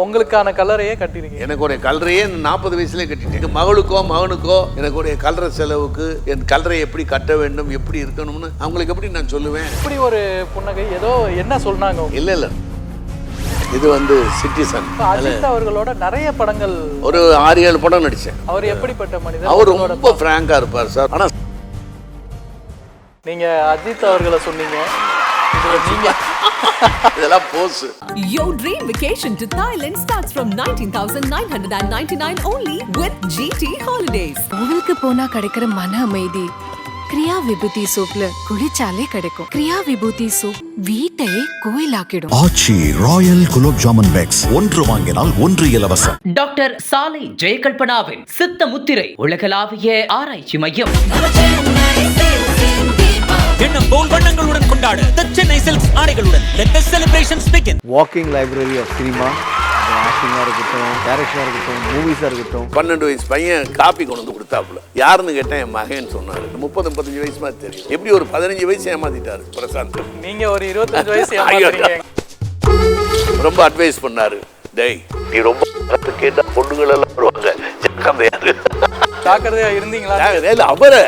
உங்களுக்கான கலரையே கட்டிருக்கீங்க. எனக்கு ஒரு கலரையே நாற்பது வயசுலேயே கட்டிட்டேன். மகளுக்கோ மகனுக்கோ எனக்கு ஒரு கலர செலவுக்கு என் கலரை எப்படி கட்ட வேண்டும் எப்படி இருக்கணும்னு அவங்களுக்கு எப்படி நான் சொல்லுவேன்? இப்படி ஒரு புன்னகை ஏதோ என்ன சொன்னாங்க? இல்லை இல்லை. இது வந்து சிட்டிசன் அஜித் அவர்களோட நிறைய படங்கள் ஒரு ஆறு ஏழு படம் நடித்தேன் அவர் எப்படிப்பட்ட மனிதர்? அவர் ரொம்ப ஃப்ராங்காக இருப்பார் சார் ஆனால் நீங்க அஜித் அவர்களை சொன்னீங்க. இதெல்லாம் pose. Your dream vacation to Thailand starts from 19,999 only with GT Holidays. கோவிலுக்கு போனா கிடைக்கிற மன அமைதி கிரியா விபூதி சூப்ல குளிச்சாலே கிடைக்கும். கிரியா விபூதி சூப் வீட்டையே கோயிலாக்கிடும். ஆச்சி ராயல் குலோப் ஜாமுன் பேக்ஸ் ஒன்று வாங்கினால் ஒன்று இலவசம். டாக்டர் சாலை ஜெயகல்பனாவின் சித்த முத்திரை உலகளாவிய ஆராய்ச்சி மையம். எண்ணம் போல் வண்ணங்களுடன் கொண்டாட. The சென்னை சில்க்ஸ் ஆடைகளுடன் let the celebrations begin. Walking library of cinema ஆக்டிங்காக இருக்கட்டும் டைரக்ஷனாக இருக்கட்டும் மூவிஸாக இருக்கட்டும். பன்னெண்டு வயசு பையன் காப்பி கொண்டு வந்து கொடுத்தாப்புல. யாருன்னு கேட்டேன் என் மகன் சொன்னாரு. முப்பது முப்பத்தஞ்சு வயசு மாதிரி தெரியும். எப்படி ஒரு பதினஞ்சு வயசு ஏமாத்திட்டாரு பிரசாந்த். நீங்க ஒரு இருபத்தஞ்சு வயசு ரொம்ப அட்வைஸ் பண்ணாரு. டேய் நீ ரொம்ப கேட்டா பொண்ணுங்கள் எல்லாம் வருவாங்க. ஜாக்கிரதையா இருந்தீங்களா? அவரை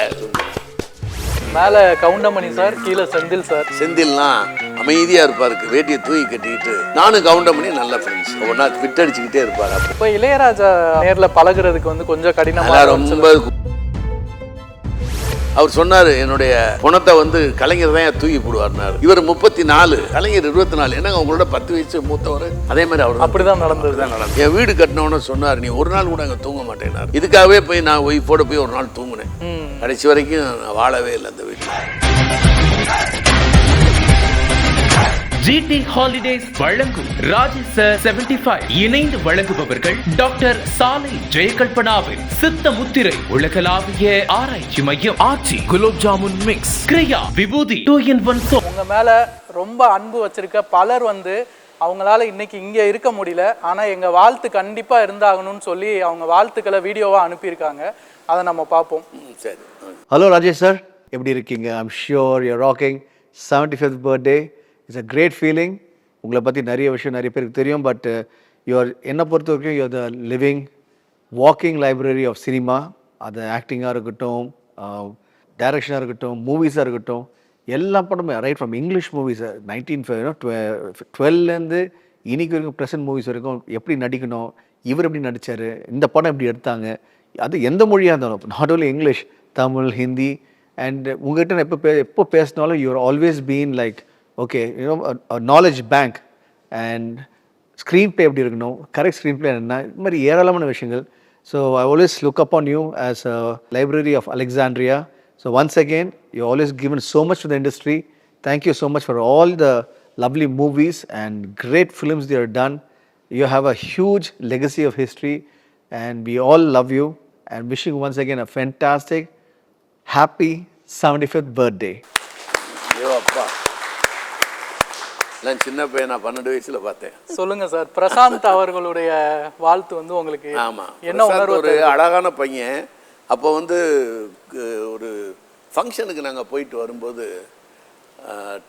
மேல கவுண்டமணி சார் கீழே செந்தில் சார். செந்தில்லாம் அமைதியா இருப்பாருக்கு வேட்டியை தூக்கி கட்டிக்கிட்டு நானும் கவுண்டமணி நல்ல ஃப்ரெண்ட்ஸ் ஒன்னா ஃபிட் அடிச்சுக்கிட்டே இருப்பாரு இப்ப இளையராஜா நேர்ல பழகுறதுக்கு வந்து கொஞ்சம் கடினமா அதெல்லாம் இருந்துச்சு. ரொம்ப அவர் சொன்னாரு என்னுடைய குணத்தை வந்து கலைஞர் தான் தூக்கி போடுவார்னாரு இவர் முப்பத்தி நாலு கலைஞர் இருபத்தி நாலு என்னங்க உங்களோட பத்து வயசு மூத்தவர்? அதே மாதிரி அவர் அப்படிதான் நடந்தது. நடந்தது. என் வீடு கட்டினவன சொன்னார் நீ ஒரு நாள் கூட அங்கே தூங்க மாட்டேனார் இதுக்காகவே போய் நான் ஒய்ஃபோட போய் ஒரு நாள் தூங்கினேன். கடைசி வரைக்கும் வாழவே இல்லை அந்த வீட்டில் ஜிடி ஹாலிடேஸ் வழங்கும் ராஜேஷ் செவன்டி ஃபைவ் இணைந்து வழங்குபவர்கள் டாக்டர் சாலை ஜெயகல்பனாவின் சித்த முத்திரை உலகளாவிய ஆராய்ச்சி மையம் Aachi gulab jamun mix Kriya Vibhuti two in one soap உங்க மேல ரொம்ப அன்பு வச்சிருக்க பலர் வந்து அவங்களால இன்னைக்கு இங்க இருக்க முடியல. ஆனா எங்க வாழ்த்து கண்டிப்பா இருந்தாகணும்னு சொல்லி அவங்க வாழ்த்துக்களை வீடியோவா அனுப்பியிருக்காங்க. அதை நம்ம பார்ப்போம். சரி. ஹலோ ராஜேஷ் சார் எப்படி இருக்கீங்க? I'm sure you're rocking seventy fifth birthday it's a great feeling உங்களை பற்றி நிறைய விஷயம் நிறைய பேருக்கு தெரியும் பட் யுவர் uh, என்னை பொறுத்த வரைக்கும் you're the living walking library of cinema அது ஆக்டிங்காக இருக்கட்டும் uh, டைரக்ஷனாக இருக்கட்டும் மூவிஸாக இருக்கட்டும் எல்லா படமும் right from English movies nineteen டுவெல்லேருந்து இன்றைக்கி வரைக்கும் ப்ரெசன்ட் மூவிஸ் வரைக்கும் எப்படி நடிக்கணும் இவர் எப்படி நடித்தார் இந்த படம் எப்படி எடுத்தாங்க அது எந்த மொழியாக இருந்தாலும் not only English Tamil Hindi and உங்கள்கிட்ட நான் எப்போ பே எப்போ பேசினாலும் you are always been like okay you know knowledge bank and screenplay எப்படி இருக்கணும் கரெக்ட் ஸ்க்ரீன் ப்ளே என்ன இது மாதிரி ஏராளமான விஷயங்கள் so I always look up on you as a library of Alexandria so once again you always given so much to the industry thank you so much for all the lovely movies and great films they are done you have a huge legacy of history and we all love you and wishing once again a fantastic happy 75th birthday ஐயோ அப்பா நான் சின்ன பையன் நான் பன்னெண்டு வயசுல பார்த்தேன். சொல்லுங்க சார். பிரசாந்த் அவர்களுடைய வாழ்த்து வந்து உங்களுக்கு ஆமா. என்ன ஒரு? அழகான பையன். அப்போ வந்து ஒரு ஃபங்க்ஷனுக்கு நாங்கள் போயிட்டு வரும்போது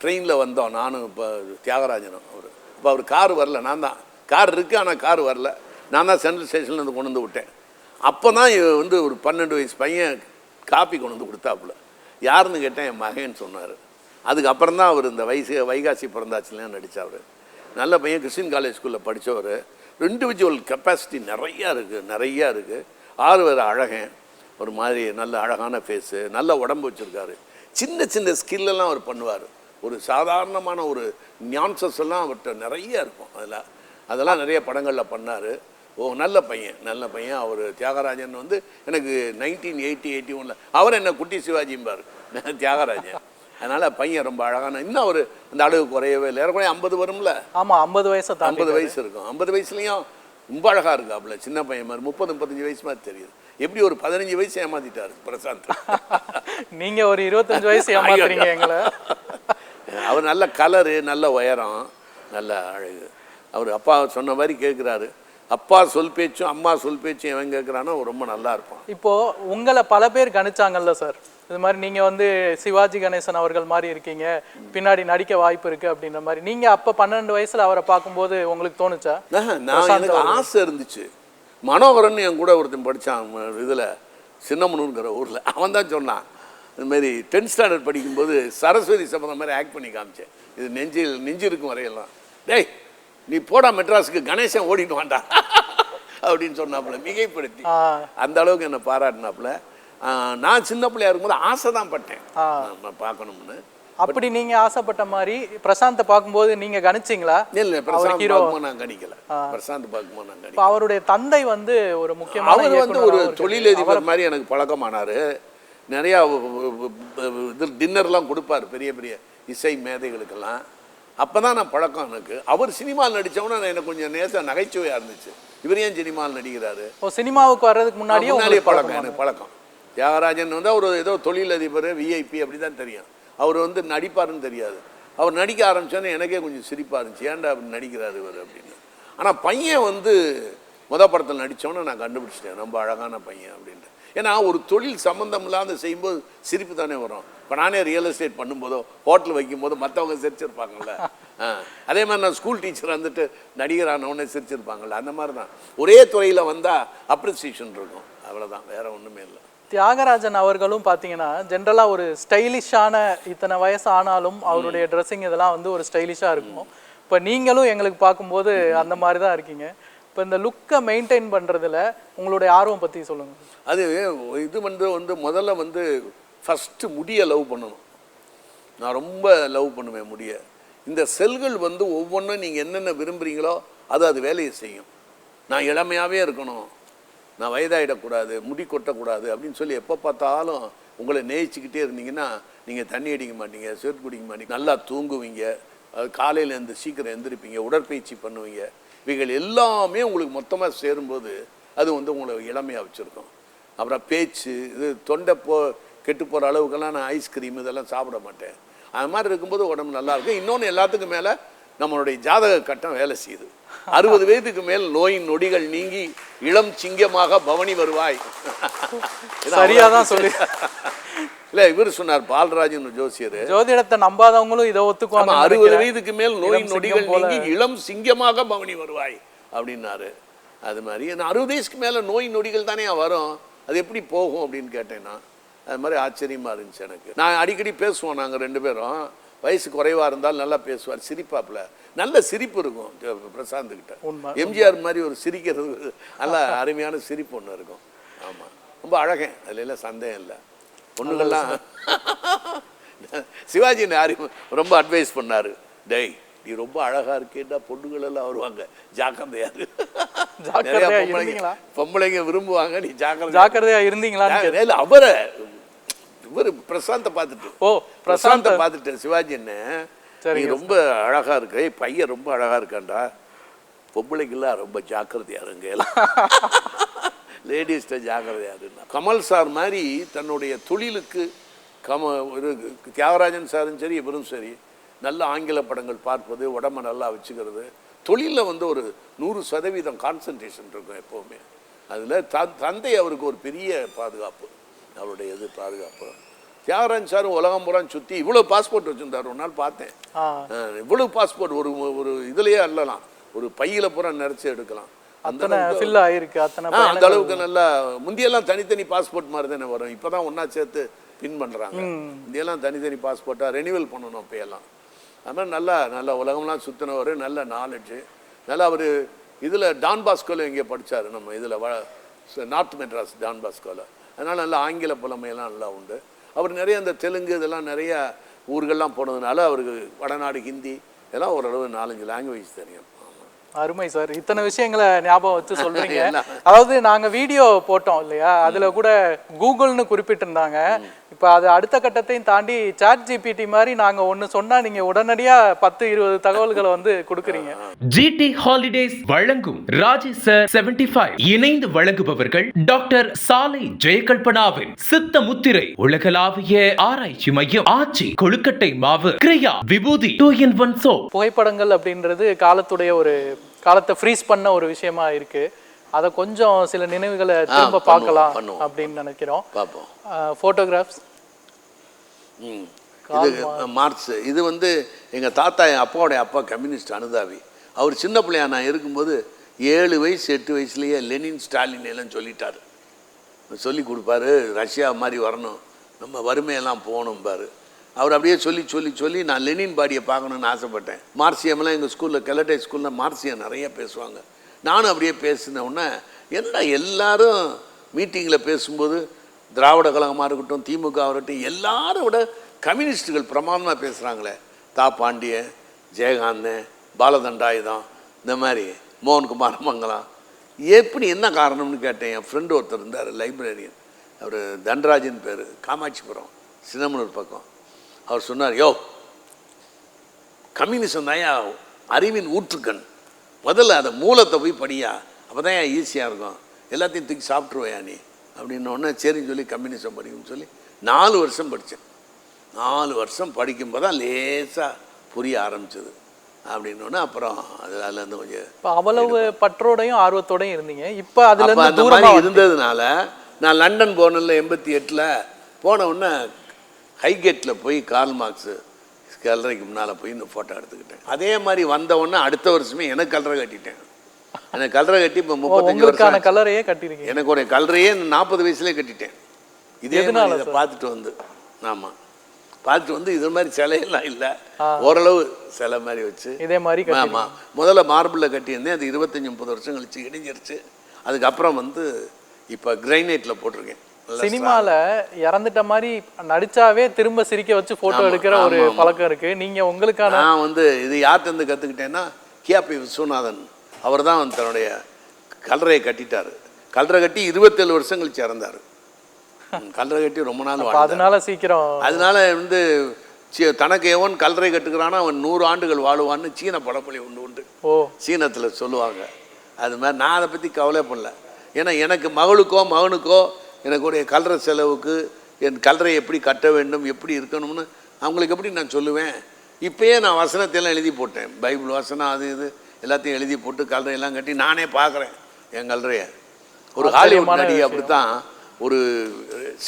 ட்ரெயினில் வந்தோம். நானும் இப்போ தியாகராஜனும் அவர். இப்போ அவர் கார் வரல. நான் தான். கார் இருக்குது ஆனால் கார் வரல. நான் தான் சென்ட்ரல் ஸ்டேஷன்ல இருந்து கொண்டு வந்து விட்டேன். அப்போ தான் வந்து ஒரு பன்னெண்டு வயசு பையன் காப்பி கொண்டு வந்து கொடுத்தாப்புல. யாருன்னு கேட்டேன் என் மகன் சொன்னார். அதுக்கப்புறம் தான் அவர் இந்த வயசு வைகாசி பிறந்தாச்சுலாம் நடித்தார் நல்ல பையன் கிறிஸ்டின் காலேஜ் ஸ்கூலில் படித்தவர் இண்டிவிஜுவல் கெப்பாசிட்டி நிறையா இருக்குது நிறையா இருக்குது ஆறு வேறு அழகன் ஒரு மாதிரி நல்ல அழகான ஃபேஸு நல்ல உடம்பு வச்சுருக்காரு. சின்ன சின்ன ஸ்கில்லெல்லாம் அவர் பண்ணுவார். ஒரு சாதாரணமான ஒரு ஞான்சஸ் எல்லாம் அவர்கிட்ட நிறைய இருக்கும் அதில். அதெல்லாம் நிறைய படங்களில் பண்ணார். ஓ நல்ல பையன் நல்ல பையன். அவர் தியாகராஜன் வந்து எனக்கு நைன்டீன் எயிட்டி எயிட்டி ஒனில் அவர் என்ன குட்டி சிவாஜிம்பார். தியாகராஜன். அதனால் பையன் ரொம்ப அழகான இன்னும் அவர் அந்த அளவு குறையவே இல்லை. ஏறக்குறைய ஐம்பது வரும்ல? ஆமா ஐம்பது வயசை ஐம்பது வயசு இருக்கும். ஐம்பது வயசுலயும் ரொம்ப அழகா இருக்காப்புல சின்ன பையன் மாதிரி. முப்பது முப்பத்தஞ்சு வயசு மாதிரி தெரியுது. எப்படி ஒரு பதினஞ்சு வயசு ஏமாத்திட்டாரு பிரசாந்த்? நீங்க ஒரு இருபத்தஞ்சு வயசு ஏமாத்துறீங்க எங்களை. அவர் நல்ல கலரு நல்ல உயரம் நல்ல அழகு. அவர் அப்பா சொன்ன மாதிரி கேட்குறாரு அப்பா சொல் பேச்சும் அம்மா சொல் பேச்சும் எவன் கேட்குறானோ ரொம்ப நல்லா இருப்பான். இப்போ உங்களை பல பேர் கணிச்சாங்கல்ல சார். இது மாதிரி நீங்க வந்து சிவாஜி கணேசன் அவர்கள் மாதிரி இருக்கீங்க. பின்னாடி நடிக்க வாய்ப்பு இருக்கு அப்படின்ற மாதிரி. நீங்க அப்ப பன்னெண்டு வயசுல அவரை பார்க்கும்போது உங்களுக்கு தோணுச்சா? நான் எனக்கு ஆசை இருந்துச்சு. மனோகரன் என் கூட ஒருத்தன் படித்தான் இதில் சின்னமனூருங்கிற ஊரில். அவன் தான் சொன்னான். இந்த மாதிரி டென்த் ஸ்டாண்டர்ட் படிக்கும்போது சரஸ்வதி சபதம் மாதிரி ஆக்ட் பண்ணி காமிச்சேன். இது நெஞ்சில் நெஞ்சு இருக்கும் வரையெல்லாம். டேய் நீ போடா மெட்ராஸுக்கு கணேசன் ஓடிட்டு வாண்டா அப்படின்னு சொன்னாப்புல மிகைப்படுத்தி. அந்த அளவுக்கு என்னை பாராட்டினாப்புல. நான் சின்ன பிள்ளையா இருக்கும்போது ஆசை தான் பட்டேன் பார்க்கணும்னு. அப்படி நீங்க ஆசைப்பட்ட மாதிரி பிரசாந்தை பார்க்கும்போது நீங்க கணிச்சிங்களா? இல்லை பிரசாந்த் ஹீரோ. நான் கணிக்கல. பிரசாந்த் பார்க்கும்போது நான் கணிக்கல. அவருடைய தந்தை வந்து ஒரு முக்கியமான அவர் வந்து ஒரு. தொழிலதிபர் மாதிரி எனக்கு பழக்கமானார். நிறையா இது டின்னர்லாம் கொடுப்பார் பெரிய பெரிய இசை மேதைகளுக்கெல்லாம். அப்போ தான் நான் பழக்கம் எனக்கு. அவர் சினிமாவில் நடித்தவொன்னே எனக்கு கொஞ்சம் நேசம் நகைச்சுவையாக இருந்துச்சு. இவர் ஏன் சினிமாவில் நடிக்கிறாரு? சினிமாவுக்கு வர்றதுக்கு முன்னாடியே பழக்கம் எனக்கு பழக்கம். தியாகராஜன் வந்து அவர் ஏதோ தொழிலதிபர் விஐபி அப்படி தான் தெரியும். அவர் வந்து நடிப்பாருன்னு தெரியாது. அவர் நடிக்க ஆரம்பிச்சோன்னே எனக்கே கொஞ்சம் சிரிப்பாக இருந்துச்சு. ஏன்டா அப்படி நடிக்கிறாரு இவர் அப்படின்னு. ஆனால் பையன் வந்து முத படத்தில் நடித்தோன்னே நான் கண்டுபிடிச்சிட்டேன். ரொம்ப அழகான பையன் அப்படின்ட்டு. ஏன்னா ஒரு தொழில் சம்மந்தம் இல்லாத செய்யும்போது சிரிப்பு தானே வரும். இப்போ நானே ரியல் எஸ்டேட் பண்ணும்போதோ ஹோட்டல் வைக்கும்போதோ மற்றவங்க சிரிச்சிருப்பாங்கள்ல ஆ அதே மாதிரி நான் ஸ்கூல் டீச்சர் வந்துட்டு நடிகரானவனே சிரிச்சிருப்பாங்கள்ல சிரிச்சிருப்பாங்கல்ல. அந்த மாதிரி தான் ஒரே துறையில் வந்தால் அப்ரிசியேஷன் இருக்கும். அவ்வளோதான் வேறு ஒன்றுமே இல்லை. தியாகராஜன் அவர்களும் பார்த்தீங்கன்னா ஜென்ரலாக ஒரு ஸ்டைலிஷான இத்தனை வயசு ஆனாலும் அவருடைய ட்ரெஸ்ஸிங் இதெல்லாம் வந்து ஒரு ஸ்டைலிஷாக இருக்கும். இப்போ நீங்களும் எங்களுக்கு பார்க்கும்போது அந்த மாதிரி தான் இருக்கீங்க. இப்போ இந்த லுக்கை மெயின்டைன் பண்ணுறதுல உங்களுடைய ஆர்வம் பற்றி சொல்லுங்கள் அது இது வந்து வந்து முதல்ல வந்து ஃபஸ்ட்டு முடியை லவ் பண்ணணும். நான் ரொம்ப லவ் பண்ணுவேன் முடிய. இந்த செல்கள் வந்து ஒவ்வொன்றும் நீங்கள் என்னென்ன விரும்புகிறீங்களோ அது அது வேலையை செய்யும். நான் இளமையாகவே இருக்கணும். நான் வயதாயிடக்கூடாது முடி கொட்டக்கூடாது அப்படின்னு சொல்லி எப்போ பார்த்தாலும் உங்களை நேயிச்சிக்கிட்டே இருந்தீங்கன்னா நீங்கள் தண்ணி அடிக்க மாட்டீங்க சிகரெட் குடிக்க மாட்டீங்க நல்லா தூங்குவீங்க காலையில் எந்த சீக்கிரம் எந்திரிப்பீங்க உடற்பயிற்சி பண்ணுவீங்க. இவைகள் எல்லாமே உங்களுக்கு மொத்தமாக சேரும்போது அது வந்து உங்களை இளமையாக வச்சுருக்கோம். அப்புறம் பேச்சு இது தொண்டை போ கெட்டு போகிற அளவுக்கெல்லாம் நான் ஐஸ்கிரீம் இதெல்லாம் சாப்பிட மாட்டேன். அது மாதிரி இருக்கும்போது உடம்பு நல்லாயிருக்கும் இன்னொன்று எல்லாத்துக்கும் மேலே நம்மளுடைய ஜாதக கட்டம் வேலை செய்யுது. அறுபது வயதுக்கு மேல் நோயின் நொடிகள் நீங்கி இளம் சிங்கமாக பவனி வருவாய். சரியா தான் சொல்லி இல்ல இவர் சொன்னார் பால்ராஜன் ஜோசியர். ஜோதிடத்தை நம்பாதவங்களும் இதை ஆமா ஒத்துக்குவாங்க அறுபது வயதுக்கு மேல் நோய் நொடிகள். நீங்கி இளம் சிங்கமாக பவனி வருவாய் அப்படின்னாரு. அது மாதிரி அறுபது வயசுக்கு மேல நோய் நொடிகள் தானே வரும். அது எப்படி போகும் அப்படின்னு கேட்டேன் நான் அது மாதிரி ஆச்சரியமா இருந்துச்சு எனக்கு. நான் அடிக்கடி பேசுவோம் நாங்க ரெண்டு பேரும். வயசு குறைவா இருந்தாலும் நல்லா பேசுவார் சிரிப்பாப்புல. நல்ல சிரிப்பு இருக்கும் ஜ- பிரசாந்த் கிட்ட உண்மை, எம்ஜிஆர் மாதிரி ஒரு சிரிக்கிறது நல்ல அருமையான சிரிப்பு ஒன்று இருக்கும். ஆமா. ரொம்ப அழகன் அதுல எல்லாம் சந்தேகம் இல்லை. பொண்ணுங்கள்லாம் சிவாஜி யாரும் ரொம்ப அட்வைஸ் பண்ணாரு. டேய் நீ ரொம்ப அழகா இருக்கேன்னா பொண்ணுங்கள் எல்லாம் வருவாங்க. ஜாக்கிரதையா இரு. ஜாக்கிரதையா நிறைய பொம்பளைங்க இருந்தீங்களா? பொம்பளைங்க விரும்புவாங்க நீ ஜாக்கிரதை ஜாக்கிரதையா இருந்தீங்களான்னு கேட்டேன். இல்ல அவரை இவர் பிரசாந்த பார்த்துட்டு. ஓ பிரசாந்த. பார்த்துட்டு சிவாஜி என்ன நீ சரிங்க. ரொம்ப அழகா இருக்க. பையன் ரொம்ப அழகா இருக்கான்டா. பொம்பளைக்கெல்லாம் ரொம்ப ஜாக்கிரதையா இருங்க எல்லாம். லேடிஸ்ட ஜாக்கிரதையா இருந்தா கமல் சார் மாதிரி தன்னுடைய தொழிலுக்கு கம ஒரு தியாகராஜன் சாரும் சரி இவரும் சரி நல்ல ஆங்கில படங்கள் பார்ப்பது உடம்ப நல்லா வச்சுக்கிறது. தொழிலில் வந்து ஒரு நூறு சதவீதம் கான்சன்ட்ரேஷன் இருக்கும் எப்போவுமே. அதில் தந்தை அவருக்கு ஒரு பெரிய பாதுகாப்பு. அவருடைய இது பாதுகாப்பு. தியாகராஜன் சாரும் உலகம் பூரா சுற்றி இவ்வளோ பாஸ்போர்ட் வச்சுருந்தார். ஒரு நாள் பார்த்தேன். இவ்வளவு பாஸ்போர்ட் ஒரு ஒரு இதுலயே அள்ளலாம் ஒரு பையில பூரா நிறைச்சு எடுக்கலாம். அந்த அத்தனை அளவுக்கு- ஃபில் ஆயிருக்கு. அத்தனை ஆ, அந்த. அளவுக்கு நல்லா முந்தியெல்லாம் தனித்தனி பாஸ்போர்ட் மாதிரி தானே வரும். இப்பதான் ஒண்ணா சேர்த்து பின் பண்றாங்க. முந்தியெல்லாம் தனித்தனி பாஸ்போர்ட்டா ரெனிவல் பண்ணணும் அப்பயெல்லாம் அது மாதிரி நல்லா நல்லா உலகம்லாம் சுத்தினவர் நல்ல நாலேஜ் நல்லா அவர் இதுல டான் பாஸ்கோல எங்கேயோ படிச்சாரு நம்ம இதுல வ நார்த் மெட்ராஸ் டான் பாஸ்கோல. அதனால நல்லா ஆங்கில புலமையெல்லாம் நல்லா உண்டு. அவர் நிறைய இந்த தெலுங்கு இதெல்லாம் நிறைய ஊர்கள்லாம் போனதுனால அவருக்கு வடநாடு ஹிந்தி இதெல்லாம் ஓரளவு நாலஞ்சு லாங்குவேஜ் தெரியும். அருமை சார். இத்தனை விஷயங்களை ஞாபகம் வச்சு சொல்றீங்க. அதாவது நாங்க வீடியோ போட்டோம் இல்லையா? அதுல கூட கூகுள்னு குறிப்பிட்டிருந்தாங்க. இப்ப அது அடுத்த கட்டத்தையும் தாண்டி சாட் ஜிபிடி மாதிரி நாங்க ஒண்ணு சொன்னா நீங்க உடனடியா பத்து இருபது தகவல்களை வந்து கொடுக்குறீங்க. ஜிடி ஹாலிடேஸ் வழங்கும் ராஜேசர் 75 இணைந்து வழங்குபவர்கள் டாக்டர் சாலை ஜெயகல்பனாவின் சித்த முத்திரை உலகளாவிய ஆராய்ச்சி மையம் ஆச்சி கொழுக்கட்டை மாவு Kriya Vibhuti two in one soap புகைப்படங்கள் அப்படின்றது காலத்துடைய ஒரு காலத்தை ஃப்ரீஸ் பண்ண ஒரு விஷயமா இருக்கு. அதை கொஞ்சம் சில நினைவுகளை திரும்ப பார்க்கலாம். அப்படின்னு நினைக்கிறோம். பார்ப்போம். ஃபோட்டோகிராஃப்ஸ் இது மார்க்ஸ். இது வந்து எங்கள் தாத்தா என் அப்பாவுடைய அப்பா கம்யூனிஸ்ட் அனுதாபி. அவர் சின்ன பிள்ளையா நான் இருக்கும்போது ஏழு வயசு எட்டு வயசுலேயே லெனின் ஸ்டாலின் எல்லாம் சொல்லிட்டாரு. சொல்லி கொடுப்பாரு ரஷ்யா மாதிரி வரணும். நம்ம வறுமையெல்லாம் போகணும் பாரு. அவர் அப்படியே சொல்லி சொல்லி சொல்லி நான் லெனின் பாடியை பார்க்கணுன்னு ஆசைப்பட்டேன். மார்சியம்லாம் எங்கள் ஸ்கூலில் கலட்டை ஸ்கூலில் மார்சியம் நிறைய பேசுவாங்க. நானும் அப்படியே பேசின உடனே என்ன எல்லாரும் மீட்டிங்கில் பேசும்போது திராவிட கழகமாக இருக்கட்டும் திமுக இருக்கட்டும் எல்லாரும் விட கம்யூனிஸ்டுகள் பிரமாதமாக பேசுகிறாங்களே தா பாண்டியன் ஜெயகாந்தன் பாலதண்டாயுதம் இந்த மாதிரி மோகன்குமார் மங்கலம் எப்படி என்ன காரணம்னு கேட்டேன் என் ஃப்ரெண்டு ஒருத்தர் இருந்தார் லைப்ரரியன் அவர் தன்ராஜன் பேர் காமாட்சிபுரம் சின்னமனூர் பக்கம். அவர் சொன்னார் யோ கம்யூனிசம் தான் அறிவின் ஊற்றுக்கண். முதல்ல அதை மூலத்தை போய் படியா. அப்போ தான் ஈஸியாக இருக்கும்? எல்லாத்தையும் தூக்கி சாப்பிட்ருவையா நீ? அப்படின்னு உடனே சரின்னு சொல்லி கம்யூனிசம் படிக்கணும்னு சொல்லி நாலு வருஷம் படித்தேன் நாலு வருஷம் படிக்கும்போது தான் லேசாக புரிய ஆரம்பிச்சது. அப்படின்னோடனே அப்புறம் அதில் இருந்து கொஞ்சம் இப்போ அவ்வளவு பற்றோடையும் ஆர்வத்தோடையும் இருந்தீங்க. இப்போ அதுல அந்த மாதிரி இருந்ததுனால நான் லண்டன் போனதில்ல எண்பத்தி எட்டில். போன உடனே ஹைகேட்டில் போய் கார்ல் மார்க்ஸு கல்லறைக்கு முன்னால் போய் இந்த ஃபோட்டோ எடுத்துக்கிட்டேன். அதே மாதிரி வந்த உடனே அடுத்த வருஷமே எனக்கு கல்லறை கட்டிட்டேன். எனக்கு கல்லறை கட்டி இப்போ முப்பத்தஞ்சு வருஷம் கலரையே கட்டிருக்கீங்க. எனக்கு ஒரு கல்லறையே நாற்பது வயசுலேயே கட்டிட்டேன். இதே மாதிரி இதை? பார்த்துட்டு வந்து ஆமாம் பார்த்துட்டு வந்து இது மாதிரி சிலையெல்லாம் இல்லை. ஓரளவு சிலை மாதிரி வச்சு. இதே மாதிரி. ஆமாம் முதல்ல மார்பிளில் கட்டியிருந்தேன். அது இருபத்தஞ்சி முப்பது வருஷம் கழிச்சு இடிஞ்சிருச்சு. அதுக்கப்புறம் வந்து இப்போ கிரைனைட்டில் போட்டிருக்கேன். சினிமால இறந்துட்ட மாதிரி நடிச்சாவே திரும்ப சிரிக்க வச்சு போட்டோ எடுக்கிற ஒரு. பழக்கம் இருக்கு. நீங்க உங்களுக்கான நான் வந்து இது யார்கிட்ட இருந்து கற்றுக்கிட்டேன்னா கியாபி விஸ்வநாதன். அவர் தான் தன்னுடைய கல்லறையை கட்டிட்டாரு. கல்லறை கட்டி இருபத்தேழு வருஷம் கழிச்சு இறந்தார் கல்லறை கட்டி ரொம்ப நாள். அதனால சீக்கிரம் அதனால வந்து தனக்கு எவன் கல்லறை கட்டுக்கிறானோ அவன் நூறு ஆண்டுகள் வாழுவான்னு சீன படப்பொழி ஒன்று உண்டு. ஓ. சீனத்தில் சொல்லுவாங்க. அது மாதிரி நான் அதை பற்றி கவலை பண்ணல ஏன்னா எனக்கு மகளுக்கோ மகனுக்கோ எனக்குடைய கல்லறை செலவுக்கு என் கல்லறை எப்படி கட்ட வேண்டும் எப்படி இருக்கணும்னு அவங்களுக்கு எப்படி நான் சொல்லுவேன்? இப்பயே நான் வசனத்தையெல்லாம் எழுதி போட்டேன். பைபிள் வசனம் அது இது எல்லாத்தையும் எழுதி போட்டு கல்லறையெல்லாம் கட்டி நானே பார்க்குறேன் என் கல்லறையை ஒரு ஹாலிவுட் விஷயம். அப்படித்தான் ஒரு